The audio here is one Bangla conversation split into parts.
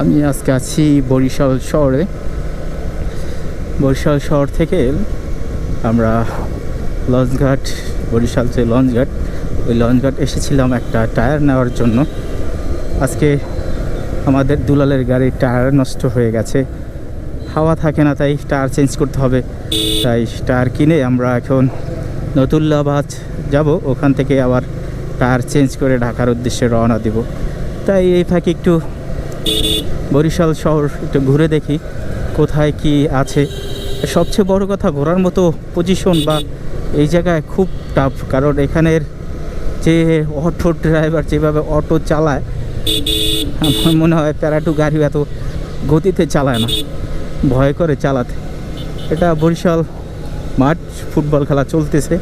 আমি আজকে আছি বরিশাল শহরে। বরিশাল শহর থেকে আমরা লঞ্চঘাট, বরিশাল যে লঞ্চঘাট, ওই লঞ্চঘাট এসেছিলাম একটা টায়ার নেওয়ার জন্য। আজকে আমাদের দুলালের গাড়ির টায়ার নষ্ট হয়ে গেছে। হাওয়া থাকে না, তাই টায়ার চেঞ্জ করতে হবে। তাই টায়ার কিনে আমরা এখন নতুল্লাবাদ যাব। ওখান থেকে আবার টায়ার চেঞ্জ করে ঢাকার উদ্দেশ্যে রওনা দিব। তাই এই ফাঁকে একটু বরিশাল শহর একটু ঘুরে দেখি, কোথায় কি আছে। সবচেয়ে বড় কথা ঘোরার মতো পজিশন বা এই জায়গায় খুব টাফ কারণ এখানের যে অটো ড্রাইভার যেভাবে অটো চালায়, আমার মনে হয় প্যারাটু গাড়ি এত গতিতে চালায় না, ভয় করে চালাতে। এটা বরিশাল মাঠ, ফুটবল খেলা চলতেছে,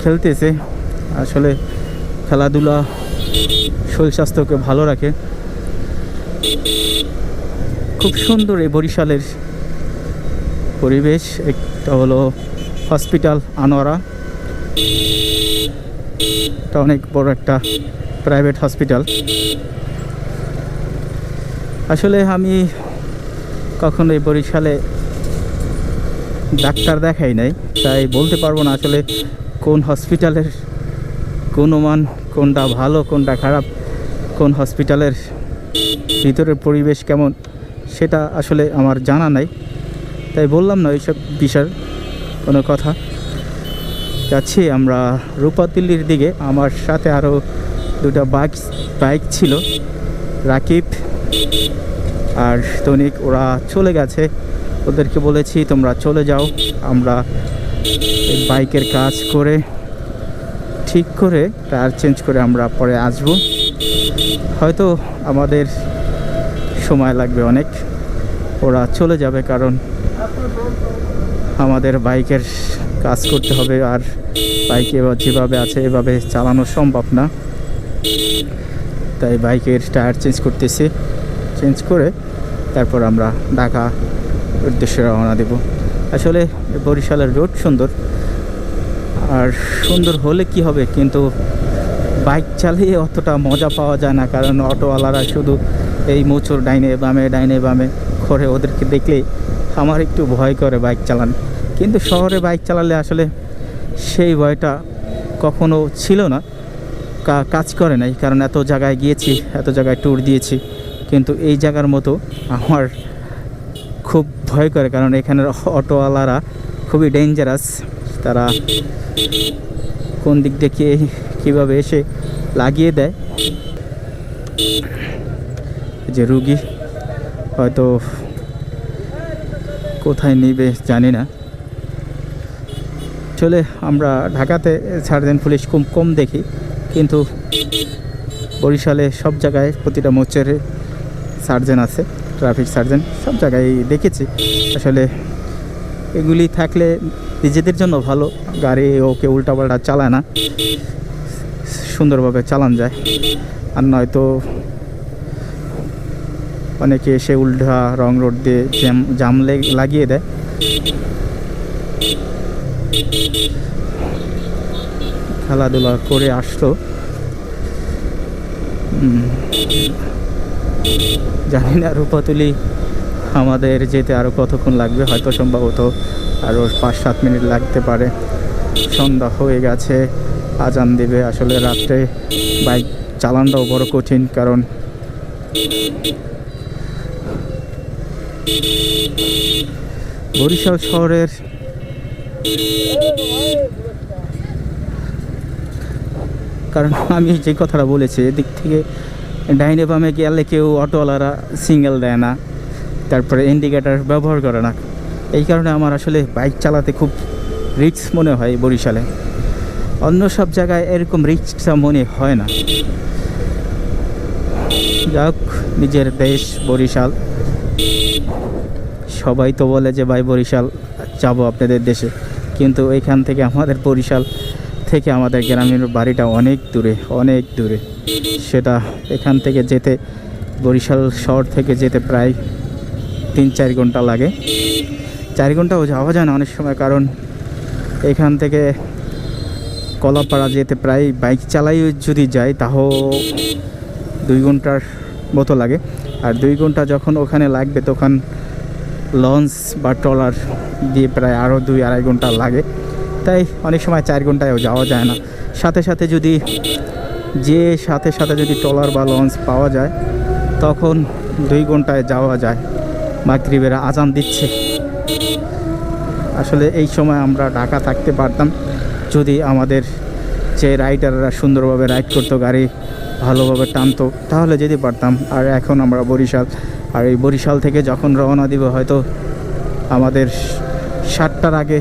খেলতেছে। আসলে খেলাধুলা শরীর স্বাস্থ্যকে ভালো রাখে। খুব সুন্দর এই বরিশালের পরিবেশ। একটা হলো হসপিটাল আনোয়ারা। এটা অনেক বড় একটা প্রাইভেট হসপিটাল। আসলে আমি কখনো এই বরিশালে ডাক্তার দেখাই নাই, তাই বলতে পারব না আসলে কোন হসপিটালের গুণমান কোনটা ভালো, কোনটা খারাপ, কোন হসপিটালের ভিতরের পরিবেশ কেমন সেটা আসলে আমার জানা নাই। তাই বললাম না, এইসব বিষয়ের কোনো কথা। যাচ্ছি আমরা রূপাদিল্লির দিকে। আমার সাথে আরও দুটো বাইক বাইক ছিল, রাকিব আর তনিক। ওরা চলে গেছে। ওদেরকে বলেছি, তোমরা চলে যাও। আমরা বাইকের কাজ করে ঠিক করে টায়ার চেঞ্জ করে আমরা পরে আসব। হয়তো আমাদের সময় লাগবে অনেক। ওরা চলে যাবে কারণ আমাদের বাইকের কাজ করতে হবে আর বাইক এবার যেভাবে আছে এভাবে চালানো সম্ভব না। তাই বাইকের টায়ার চেঞ্জ করতেছি। চেঞ্জ করে তারপর আমরা ঢাকা উদ্দেশ্যে রওনা দেব। আসলে বরিশালের রোড সুন্দর। আর সুন্দর হলে কি হবে কিন্তু বাইক চালিয়ে অতটা মজা পাওয়া যায় না, কারণ অটোওয়ালারা শুধু এই মোচর ডাইনে বামে ডাইনে বামে করে ওদেরকে দেখলে আমার একটু ভয় করে বাইক চালান। কিন্তু শহরে বাইক চালালে আসলে সেই ভয়টা কখনো ছিল না কাজ করে নাই। কারণ এত জায়গায় গিয়েছি, এত জায়গায় ট্যুর দিয়েছি। কিন্তু এই জায়গার মতো আমার খুব ভয় করে, কারণ এখানের অটোওয়ালারা খুবই ডেঞ্জারাস তারা কোন দিক থেকে কীভাবে এসে লাগিয়ে দেয়। যে রুগী হয়তো কোথায় নিবে জানি না। চলে আমরা ঢাকাতে সার্জেন পুলিশ খুব কম দেখি, কিন্তু বরিশালে সব জায়গায় প্রতিটা মোচরে সার্জেন আছে, ট্রাফিক সার্জেন সব জায়গায় দেখেছি। আসলে এগুলি থাকলে নিজেদের জন্য ভালো, গাড়ি ওকে উল্টাপাল্টা চালায় না। সুন্দরভাবে চালান যায়। আর নয়তো অনেকে এসে উল্টা রং রোড দিয়ে জ্যাম জাম লাগিয়ে দেয়। খেলাধুলা করে আসতো জানি না রূপাতুলি আমাদের যেতে আরও কতক্ষণ লাগবে, হয়তো সম্ভবত আরও পাঁচ সাত মিনিট লাগতে পারে। সন্ধ্যা হয়ে গেছে। আজান দেবে। আসলে রাত্রে বাইক চালানটাও বড় কঠিন, কারণ বরিশাল শহরের কারণ আমি যে কথাটা বলেছি, এদিক থেকে ডাইনে বামে গেলে কেউ অটোওয়ালারা সিঙ্গেল দেয় না, তারপরে ইন্ডিকেটার ব্যবহার করে না। এই কারণে আমার আসলে বাইক চালাতে খুব রিস্ক মনে হয় বরিশালে। অন্য সব জায়গায় এরকম রিস্কটা মনে হয় না। যাক, নিজের দেশ বরিশাল। সবাই তো বলে যে, ভাই, বরিশাল, যাব আপনাদের দেশে। কিন্তু এখান থেকে আমাদের বরিশাল থেকে আমাদের গ্রামের বাড়িটা অনেক দূরে অনেক দূরে। সেটা এখান থেকে যেতে, বরিশাল শহর থেকে যেতে প্রায় তিন চার ঘণ্টা লাগে। চার ঘন্টাও যাওয়া যায় না অনেক সময়, কারণ এখান থেকে কলাপাড়া যেতে প্রায় বাইক চালাই যদি যাই তাও দুই ঘণ্টার মতো লাগে। আর দুই ঘণ্টা যখন ওখানে লাগবে, তখন লঞ্চ বা ট্রলার দিয়ে প্রায় আরও দুই আড়াই ঘণ্টা লাগে। তাই অনেক সময় চার ঘন্টায়ও যাওয়া যায় না। সাথে সাথে যদি যে সাথে সাথে যদি ট্রলার বা লঞ্চ পাওয়া যায়, তখন দুই ঘন্টায় যাওয়া যায়। মাগরিবেরা আজান দিচ্ছে। আসলে এই সময় আমরা ঢাকা থাকতে পারতাম। যদি আমাদের যে রাইডাররা সুন্দরভাবে রাইড করতো, গাড়ি ভালোভাবে টানতো, তাহলে যেতে পারতাম। আর এখন আমরা বরিশাল। আর এই বরিশাল থেকে যখন রওনা দিব, হয়তো আমাদের সাতটার আগে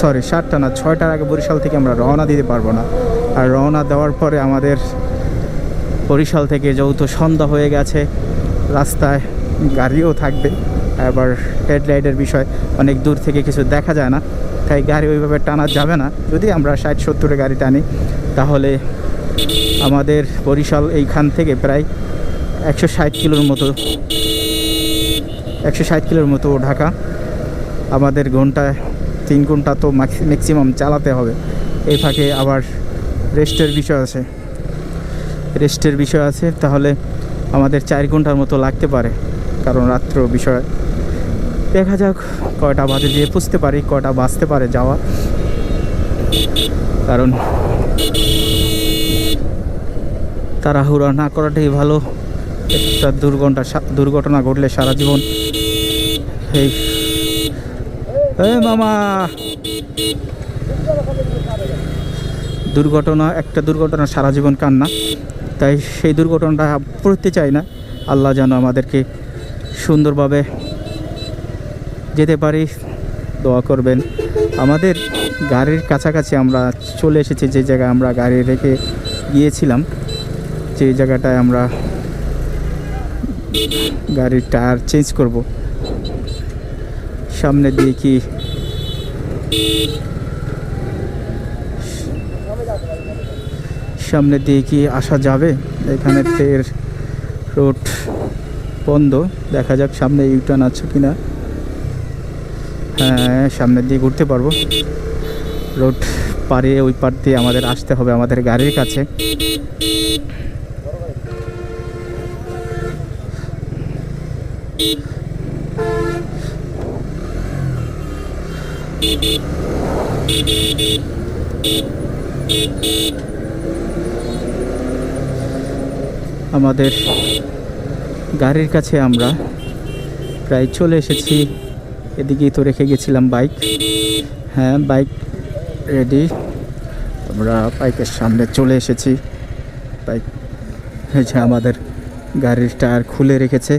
সরি সাতটা না, ছয়টার আগে বরিশাল থেকে আমরা রওনা দিতে পারব না। আর রওনা দেওয়ার পরে আমাদের বরিশাল থেকে যৌথ সন্ধ্যা হয়ে গেছে, রাস্তায় গাড়িও থাকবে। আবার হেডলাইটের বিষয় অনেক দূর থেকে কিছু দেখা যায় না, তাই গাড়ি ওইভাবে টানা যাবে না। যদি আমরা ষাট সত্তরে গাড়ি টানি, তাহলে আমাদের বরিশাল এইখান থেকে প্রায় একশো ষাট কিলোর মতো, একশো ষাট কিলোর মতো ঢাকা। আমাদের ঘন্টায় তিন ঘণ্টা তো ম্যাক্সিমাম চালাতে হবে। এই ফাঁকে আবার রেস্টের বিষয় আছে। রেস্টের বিষয় আছে, তাহলে আমাদের চার ঘণ্টার মতো লাগতে পারে, কারণ রাত্র বিষয়। দেখা যাক কয়টা বাজে দিয়ে পুষতে পারি কয়টা বাঁচতে পারে যাওয়া। কারণ তাড়াহুড়া না করাটাই ভালো। একটা দুর্ঘটনা দুর্ঘটনা ঘটলে সারা জীবন এই এই মামা! দুর্ঘটনা, একটা দুর্ঘটনা সারা জীবন কান্না। তাই সেই দুর্ঘটনাটা পড়তে চাই না। আল্লাহ যেন আমাদেরকে সুন্দরভাবে যেতে পারি, দোয়া করবেন। আমাদের গাড়ির কাছাকাছি আমরা চলে এসেছি, যে জায়গায় আমরা গাড়ি রেখে গিয়েছিলাম, যে জায়গাটায় আমরা গাড়ির টায়ার চেঞ্জ করব। সামনে দিয়ে কি সামনে দিয়ে কি আসা যাবে? এখানে তের রোড বন্ধ। দেখা যাক সামনে ইউটার্ন আছে কিনা। সামনের দিয়ে ঘুরতে পারব। রোড পারে ওই পার দিয়ে আমাদের আসতে হবে আমাদের গাড়ির কাছে। আমাদের গাড়ির কাছে আমরা প্রায় চলে এসেছি। এদিকেই তো রেখে গেছিলাম বাইক। হ্যাঁ বাইক রেডি আমরা বাইকের সামনে চলে এসেছি। বাইক হয়েছে আমাদের গাড়ির টায়ার খুলে রেখেছে।